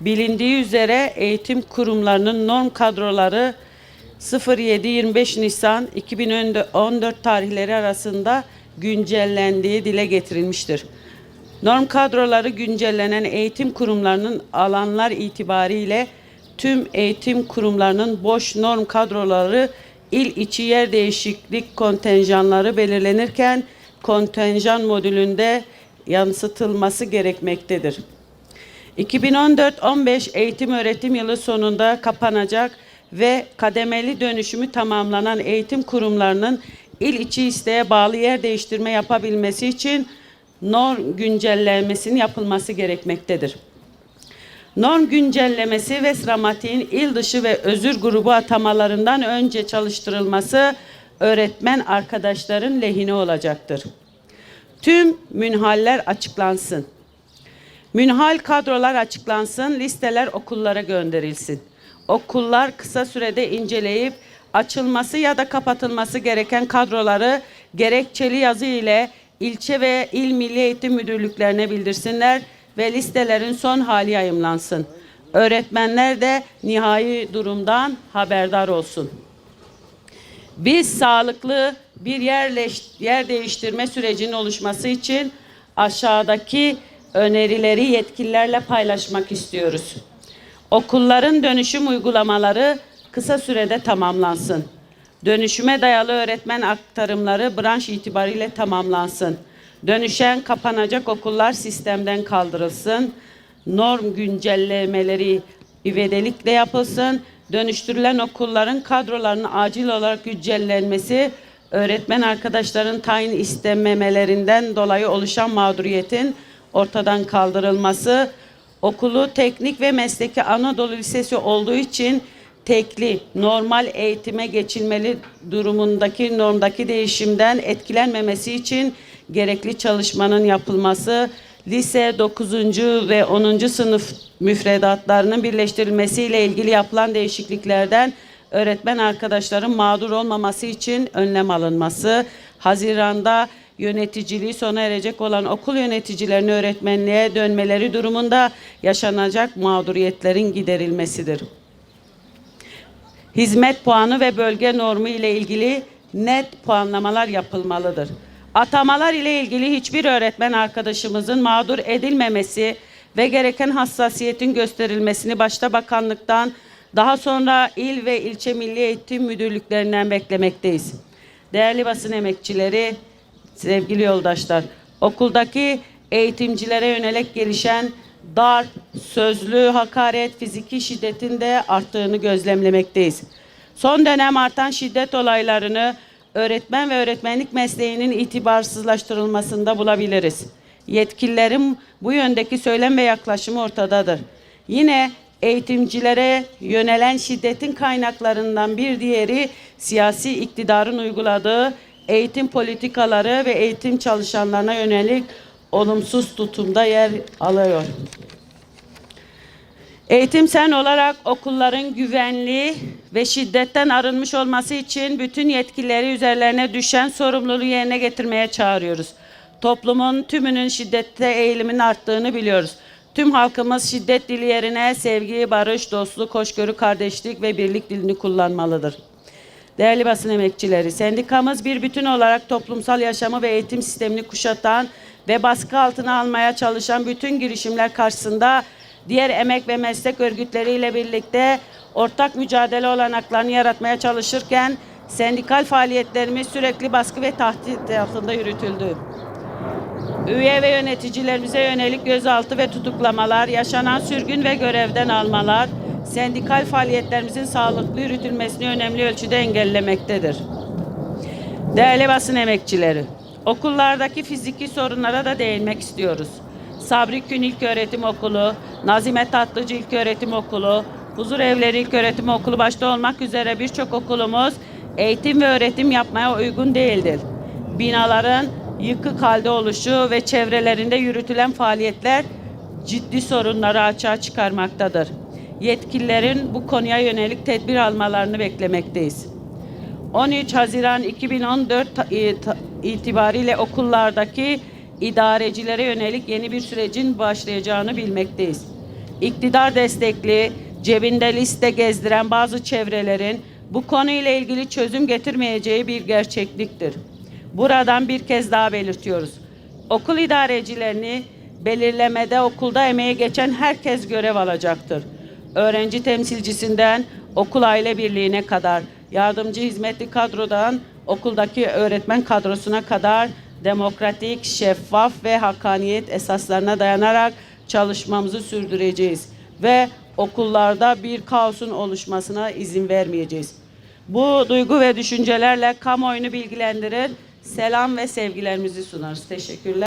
Bilindiği üzere eğitim kurumlarının norm kadroları 07-25 Nisan 2014 tarihleri arasında güncellendiği dile getirilmiştir. Norm kadroları güncellenen eğitim kurumlarının alanlar itibariyle tüm eğitim kurumlarının boş norm kadroları il içi yer değişiklik kontenjanları belirlenirken kontenjan modülünde yansıtılması gerekmektedir. 2014-15 eğitim öğretim yılı sonunda kapanacak ve kademeli dönüşümü tamamlanan eğitim kurumlarının il içi isteğe bağlı yer değiştirme yapabilmesi için norm güncellenmesinin yapılması gerekmektedir. Norm güncellemesi ve sramatiğin il dışı ve özür grubu atamalarından önce çalıştırılması öğretmen arkadaşların lehine olacaktır. Tüm münhaller açıklansın. Münhal kadrolar açıklansın, listeler okullara gönderilsin. Okullar kısa sürede inceleyip açılması ya da kapatılması gereken kadroları gerekçeli yazı ile ilçe ve il milli eğitim müdürlüklerine bildirsinler ve listelerin son hali yayımlansın. Öğretmenler de nihai durumdan haberdar olsun. Biz sağlıklı bir yerleş, yer değiştirme sürecinin oluşması için aşağıdaki önerileri yetkililerle paylaşmak istiyoruz. Okulların dönüşüm uygulamaları kısa sürede tamamlansın. Dönüşüme dayalı öğretmen aktarımları branş itibariyle tamamlansın. Dönüşen kapanacak okullar sistemden kaldırılsın. Norm güncellemeleri ivedilikle yapılsın. Dönüştürülen okulların kadrolarının acil olarak güncellenmesi, öğretmen arkadaşların tayin istememelerinden dolayı oluşan mağduriyetin ortadan kaldırılması, okulu teknik ve mesleki Anadolu Lisesi olduğu için tekli, normal eğitime geçilmeli durumundaki normdaki değişimden etkilenmemesi için gerekli çalışmanın yapılması, lise 9. ve 10. sınıf müfredatlarının birleştirilmesiyle ilgili yapılan değişikliklerden öğretmen arkadaşların mağdur olmaması için önlem alınması, Haziran'da yöneticiliği sona erecek olan okul yöneticilerinin öğretmenliğe dönmeleri durumunda yaşanacak mağduriyetlerin giderilmesidir. Hizmet puanı ve bölge normu ile ilgili net puanlamalar yapılmalıdır. Atamalar ile ilgili hiçbir öğretmen arkadaşımızın mağdur edilmemesi ve gereken hassasiyetin gösterilmesini başta bakanlıktan daha sonra il ve ilçe milli eğitim müdürlüklerinden beklemekteyiz. Değerli basın emekçileri, sevgili yoldaşlar, okuldaki eğitimcilere yönelik gelişen darp, sözlü hakaret, fiziki şiddetin de arttığını gözlemlemekteyiz. Son dönem artan şiddet olaylarını öğretmen ve öğretmenlik mesleğinin itibarsızlaştırılmasında bulabiliriz. Yetkililerin bu yöndeki söylem ve yaklaşımı ortadadır. Yine eğitimcilere yönelen şiddetin kaynaklarından bir diğeri siyasi iktidarın uyguladığı eğitim politikaları ve eğitim çalışanlarına yönelik olumsuz tutumda yer alıyor. Eğitim sen olarak okulların güvenli ve şiddetten arınmış olması için bütün yetkilileri üzerlerine düşen sorumluluğu yerine getirmeye çağırıyoruz. Toplumun tümünün şiddette eğilimin arttığını biliyoruz. Tüm halkımız şiddet dili yerine sevgi, barış, dostluk, hoşgörü, kardeşlik ve birlik dilini kullanmalıdır. Değerli basın emekçileri, sendikamız bir bütün olarak toplumsal yaşamı ve eğitim sistemini kuşatan ve baskı altına almaya çalışan bütün girişimler karşısında diğer emek ve meslek örgütleriyle birlikte ortak mücadele olanaklarını yaratmaya çalışırken sendikal faaliyetlerimiz sürekli baskı ve tahdit altında yürütüldü. Üye ve yöneticilerimize yönelik gözaltı ve tutuklamalar, yaşanan sürgün ve görevden almalar, sendikal faaliyetlerimizin sağlıklı yürütülmesini önemli ölçüde engellemektedir. Değerli basın emekçileri, okullardaki fiziki sorunlara da değinmek istiyoruz. Sabri Gün İlköğretim Okulu, Nazime Tatlıcı İlköğretim Okulu, Huzur Evleri İlköğretim Okulu başta olmak üzere birçok okulumuz eğitim ve öğretim yapmaya uygun değildir. Binaların yıkık halde oluşu ve çevrelerinde yürütülen faaliyetler ciddi sorunları açığa çıkarmaktadır. Yetkililerin bu konuya yönelik tedbir almalarını beklemekteyiz. 13 Haziran 2014 ta- e, itibariyle okullardaki idarecilere yönelik yeni bir sürecin başlayacağını bilmekteyiz. iktidar destekli, cebinde liste gezdiren bazı çevrelerin bu konuyla ilgili çözüm getirmeyeceği bir gerçekliktir. Buradan bir kez daha belirtiyoruz. Okul idarecilerini belirlemede okulda emeği geçen herkes görev alacaktır. Öğrenci temsilcisinden okul aile birliğine kadar, yardımcı hizmetli kadrodan okuldaki öğretmen kadrosuna kadar demokratik, şeffaf ve hakkaniyet esaslarına dayanarak çalışmamızı sürdüreceğiz ve okullarda bir kaosun oluşmasına izin vermeyeceğiz. Bu duygu ve düşüncelerle kamuoyunu bilgilendirir, selam ve sevgilerimizi sunarız. Teşekkürler.